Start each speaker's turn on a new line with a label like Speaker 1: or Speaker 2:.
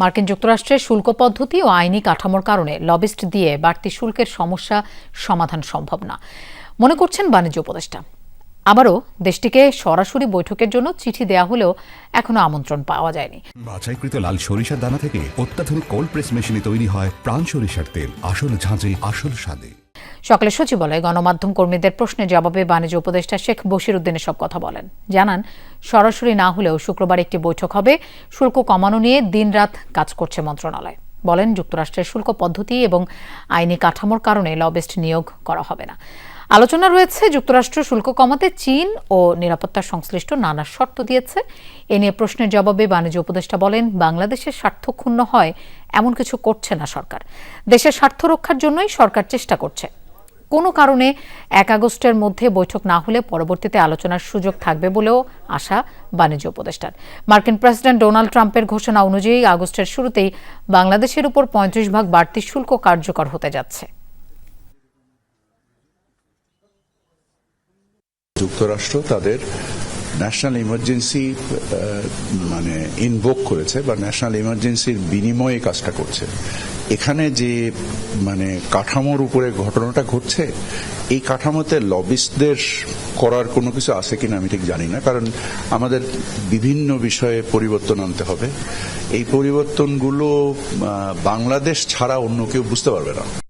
Speaker 1: মার্কিন যুক্তরাষ্ট্রের শুল্ক পদ্ধতি ও আইনি কাঠামোর কারণে লবিস্ট দিয়ে বাড়তি শুল্কের সমস্যা সমাধান সম্ভব না। মনে করছেন বাণিজ্য উপদেষ্টা। আবারও দেশটিকে সরাসরি বৈঠকের জন্য চিঠি দেয়া হলেও এখনও আমন্ত্রণ পাওয়া যায়নি।
Speaker 2: বাছাইকৃত লাল সরিষার দানা থেকে অত্যাধুনিক কোল্ড প্রেস মেশিনে তৈরি হয় প্রাণ সরিষার তেল। আসল ঝাঁঝে, আসল স্বাদে।
Speaker 1: সকালে সচিবালয়ে গণমাধ্যম কর্মীদের প্রশ্নের জবাবে বাণিজ্য উপদেষ্টা শেখ বশির উদ্দিনের সব কথা বলেন। জানান, সরাসরি না হলেও শুক্রবার একটি বৈঠক হবে। শুল্ক কমানো নিয়ে দিনরাত কাজ করছে মন্ত্রণালয়। বলেন, যুক্তরাষ্ট্রের শুল্ক পদ্ধতি এবং আইনি কাঠামোর কারণে লবেস্ট নিয়োগ করা হবে না। আলোচনা রয়েছে, যুক্তরাষ্ট্র শুল্ক কমাতে চীন ও নিরাপত্তা সংশ্লিষ্ট নানা শর্ত দিয়েছে। এ নিয়ে প্রশ্নের জবাবে বাণিজ্য উপদেষ্টা বলেন বাংলাদেশের স্বার্থ ক্ষুণ্ণ হয়, এমন কিছু করছে না সরকার। দেশের স্বার্থ রক্ষার জন্যই সরকার চেষ্টা করছে। কোনো কারণে এক আগস্টের মধ্যে বৈঠক না হলে পরবর্তীতে আলোচনার সুযোগ থাকবে বলেও আশা বাণিজ্য উপদেষ্টার। মার্কিন প্রেসিডেন্ট ডোনাল্ড ট্রাম্পের ঘোষণা অনুযায়ী আগস্টের শুরুতেই বাংলাদেশের উপর পঁয়ত্রিশ ভাগ বাড়তি শুল্ক কার্যকর হতে যাচ্ছে।
Speaker 3: যুক্তরাষ্ট্র তাদের ন্যাশনাল ইমার্জেন্সি মানে ইনভোক করেছে বা ন্যাশনাল ইমার্জেন্সির বিনিময়ে কাজটা করছে। এখানে যে মানে কাঠামোর উপরে ঘটনাটা ঘটছে, এই কাঠামোতে লবিস্টদের করার কোনো কিছু আছে কিনা আমি ঠিক জানি না, কারণ আমাদের বিভিন্ন বিষয়ে পরিবর্তন আনতে হবে। এই পরিবর্তনগুলো বাংলাদেশ ছাড়া অন্য কেউ বুঝতে পারবে না।